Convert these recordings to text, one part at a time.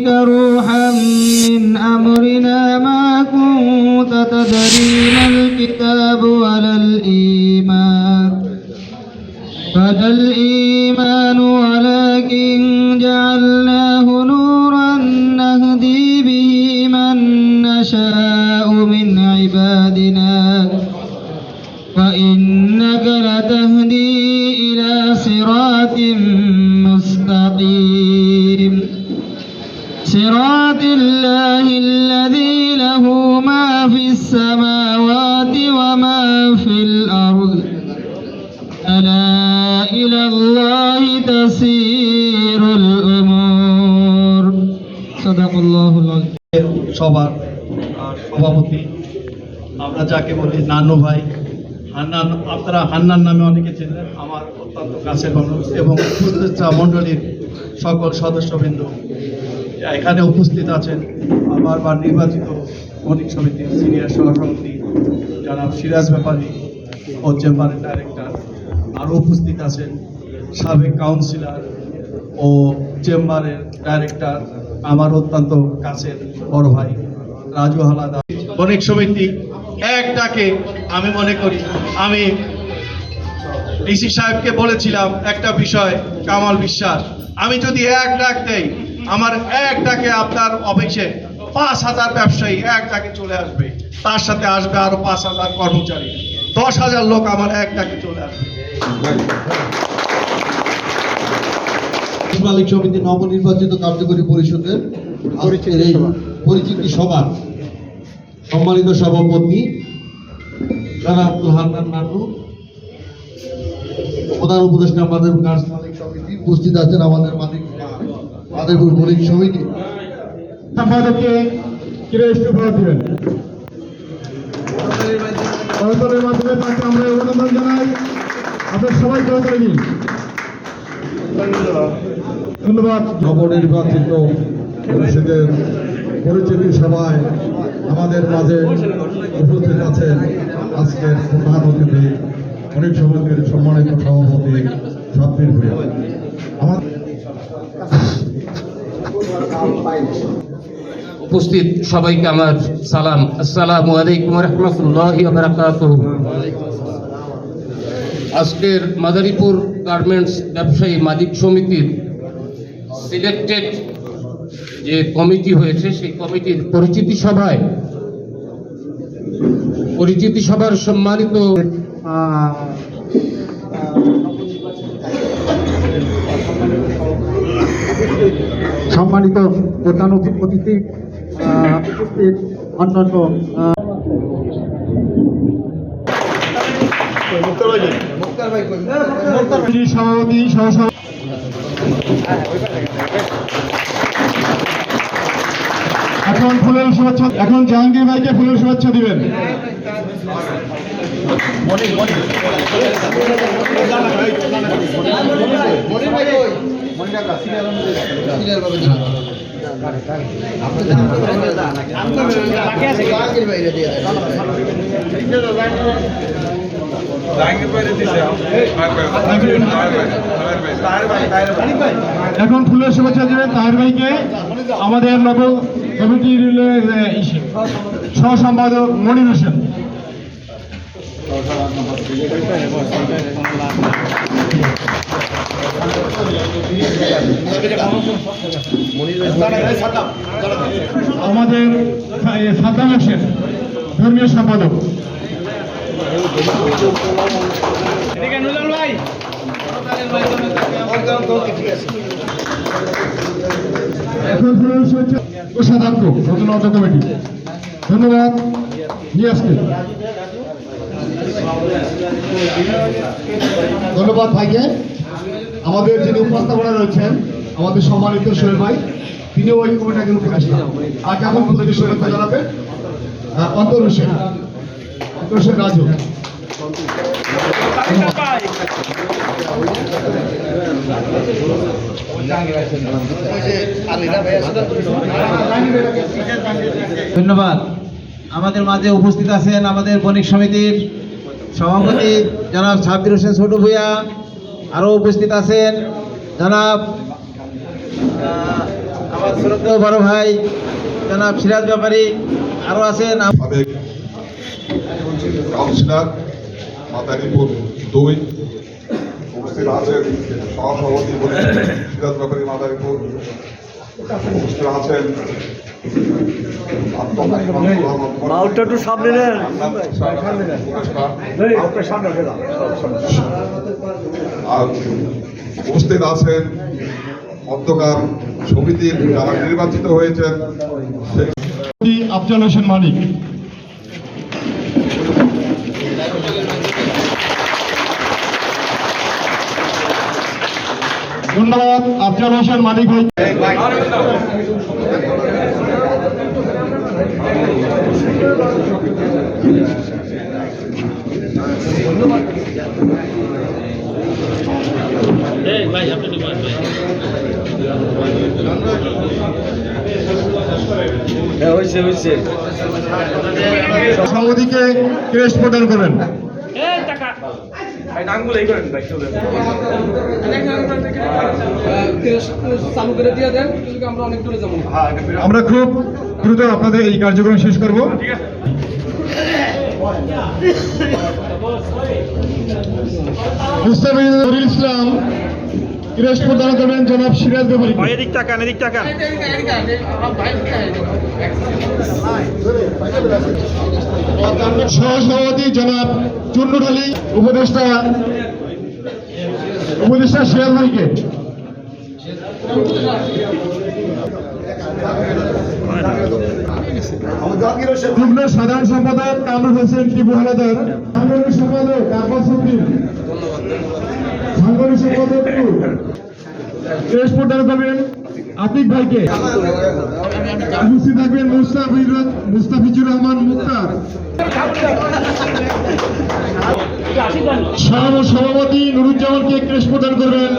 روحا من أمرنا ما كنت تدري ما الكتاب ولا الإيمان. فلا صراط الله الذي له ما في السماوات وما في الأرض ألا إلى الله تسير الأمور صدق الله العظيم সবার আহ, সভাপতি আমরা যাকে বলি নানু ভাই হান্নান আপনারা হান্নান নামে অনেকে চেনেন আমার অত্যন্ত কাছের মানুষ এবং উপদেষ্টা মণ্ডলীর সকল সদস্যবৃন্দ এখানে উপস্থিত আছেন আমার বা নির্বাচিত বণিক সমিতির সিনিয়র সহসভাপতি জনাব সিরাজ ব্যাপারী ও চেম্বারের ডাইরেক্টর আরও উপস্থিত আছেন সাবেক কাউন্সিলর ও চেম্বারের ডাইরেক্টর আমার অত্যন্ত কাছের বড় ভাই রাজু হালাদা বণিক সমিতি একটাকে আমি মনে করি, আমি ডিসি সাহেবকে বলেছিলাম একটা বিষয়, কামাল বিশ্বাস। আমি যদি এক ডাক দেই আমার এক ডাকে আপনার অফিসে পাঁচ হাজার ব্যবসায়ী এক ডাকে চলে আসবে। তার সাথে আসবে আরও পাঁচ হাজার কর্মচারী। দশ হাজার লোক আমার এক ডাকে চলে আসবে। মালিক সমিতি নবনির্বাচিত কার্যকরী পরিষদের পরিচিতি সভা সম্মানিত সভাপতি যারা আব্দুল হান্নান প্রধান উপদেষ্টা আমাদের সমিতি উপস্থিত আছেন আমাদের মালিক মাদেরপুর মালিক সমিতি সম্পাদককে চিরে ইস্তফা দিবেন। করতলের মাধ্যমে তাকে আমরা অভিনন্দন জানাই। আপনার সবাই করতলে দিন ধন্যবাদ। নবনির্বাচিত পরিষদের পরিচিতি সভায় আমাদের মাঝে উপস্থিত আছেন আজকের প্রধান অতিথি অনেক সমিতির সম্মানিত সভাপতি সাব্বির ভূয়া আমাদের উপস্থিত সবাইকে আমার সালাম। আসসালামু আলাইকুম রহমতুল্লাহ আজকের মাদারীপুর গার্মেন্টস ব্যবসায়ী মালিক সমিতির সিলেক্টেড যে কমিটি হয়েছে, সেই কমিটির পরিচিতি সভায় পরিচিতি সভার সম্মানিত সম্মানিত প্রধান অতিথি উপস্থিত অন্যান্য সভাপতি সহসভাপতি। এখন ফুলের শুভেচ্ছা এখন জাহাঙ্গীর ভাইকে ফুলের শুভেচ্ছা দিবেন। এখন ফুলের শুভেচ্ছা দিবেন তাহের ভাইকে আমাদের নব কমিটির সহ সম্পাদক মনির হোসেন। আমাদের এ, সাদ্দাম হোসেন ধর্মীয় সম্পাদক। ধন্যবাদ ধন্যবাদ ভাইকে। আমাদের যিনি উপস্থাপনা রয়েছেন আমাদের সম্মানিত সোহেল ভাই তিনিও ওই কমিটিকে উপদেষ্টা আর কেমন প্রতিটি শুভেচ্ছা জানাবে অন্তর হোসেন। অন্তর হোসেন রাজু। ধন্যবাদ। আমাদের মাঝে উপস্থিত আছেন আমাদের বণিক সমিতির সভাপতি জনাব সাব্বির হোসেন ছোট ভূয়া আরও উপস্থিত আছেন জনাব আমার শ্রদ্ধেয় বড় ভাই জনাব সিরাজ ব্যাপারী আরও আছেন? কাউন্সিলর মাদারীপুর দুই উপস্থিত আছেন সহসভাপতি সিরাজ ব্যাপারী মাদারীপুর উপস্থিত আছেন। মাউটটা একটু সামনে নেন। আর উপস্থিত আছেন অধ্যকার সমিতির যারা নির্বাচিত হয়েছেন আফজাল হোসেন মানিক ধন্যবাদ আফজাল হোসেন হয়েছে হয়েছে সভাপতিকে ক্রেস্ট প্রদান করেন চালু করে দিয়ে দেন কিন্তু আমরা অনেক আমরা খুব দ্রুত আপনাদের এই কার্যক্রম শেষ করব। মুস্তাফিজুল ইসলাম ক্রেস্ট প্রদান করবেন জনাব সিরাজ ব্যাপারী এদিক টাকান এদিক টাকান সহসভাপতি জনাব চুন্নুর আলী উপদেষ্টা উপদেষ্টা সিরাজ ভাইকে। যুগ্ম সাধারণ সম্পাদক কামরুল হোসেন টিপু হালাদার সাংগঠনিক সম্পাদক আব্বাস উদ্দিন সাংগঠনিক সম্পাদক দেশ প্রদান করবেন আতিক ভাইকে। উপস্থিত থাকবেন মুস্তাফিজুর মুস্তাফিজুর রহমান মুক্তার। সভাপতি নুরুজ্জামানকে ক্রেশ প্রদান করবেন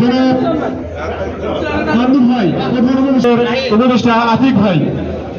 জনাব মান্দুর ভাই।